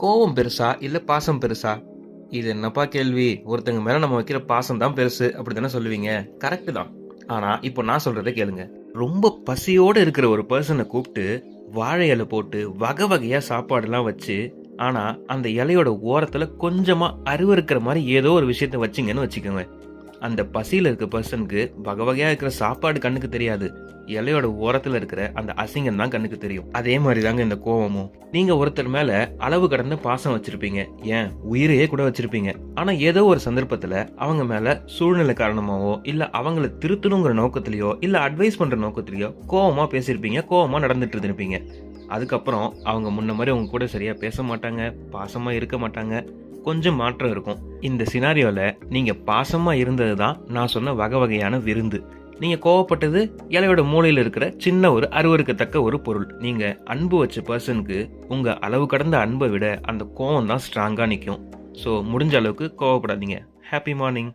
கோவம் பெருசா இல்ல பாசம் பெருசா? இது என்னப்பா கேள்வி? ஒருத்தங்க மேல நம்ம வைக்கிற பாசம் தான் பெருசு அப்படி தானே சொல்லுவீங்க? கரெக்டு தான். ஆனா இப்போ நான் சொல்றதை கேளுங்க. ரொம்ப பசியோட இருக்கிற ஒரு பர்சனை கூப்பிட்டு வாழை இலை போட்டு வகை வகையா சாப்பாடுலாம் வச்சு ஆனா அந்த இலையோட ஓரத்துல கொஞ்சமா அருவருக்கிற மாதிரி ஏதோ ஒரு விஷயத்த வச்சிங்கன்னு வச்சுக்கோங்க. அந்த பசியில் இருக்க பர்சனுக்கு வகை வகையாக இருக்கிற சாப்பாடு கண்ணுக்கு தெரியாது. இலையோட ஓரத்தில் இருக்கிற அந்த அசிங்கம் தான் கண்ணுக்கு தெரியும். அதே மாதிரி தாங்க இந்த கோவமும். நீங்கள் ஒருத்தர் மேலே அளவு கடந்த பாசம் வச்சுருப்பீங்க. ஏன்? உயிரையே கூட வச்சுருப்பீங்க. ஆனால் ஏதோ ஒரு சந்தர்ப்பத்தில் அவங்க மேலே சூழ்நிலை காரணமாகவோ இல்லை அவங்கள திருத்தணுங்கிற நோக்கத்திலையோ இல்லை அட்வைஸ் பண்ணுற நோக்கத்திலையோ கோவமாக பேசியிருப்பீங்க. கோவமாக நடந்துட்டு இருந்திருப்பீங்க. அதுக்கப்புறம் அவங்க முன்ன மாதிரி உங்க கூட சரியாக பேச மாட்டாங்க. பாசமாக இருக்க மாட்டாங்க. கொஞ்சம் மாற்றம் இருக்கும். இந்த சினாரியோவில் நீங்கள் பாசமாக இருந்தது தான் நான் சொன்ன வகை வகையான விருந்து. நீங்கள் கோவப்பட்டது இலையோட மூலையில் இருக்கிற சின்ன ஒரு அருவருக்கத்தக்க ஒரு பொருள். நீங்கள் அன்பு வச்ச பர்சனுக்கு உங்கள் அளவு கடந்த அன்பை விட அந்த கோவம் தான் ஸ்ட்ராங்காக நிற்கும் ஸோ முடிஞ்ச அளவுக்கு கோவப்படாதீங்க. Happy morning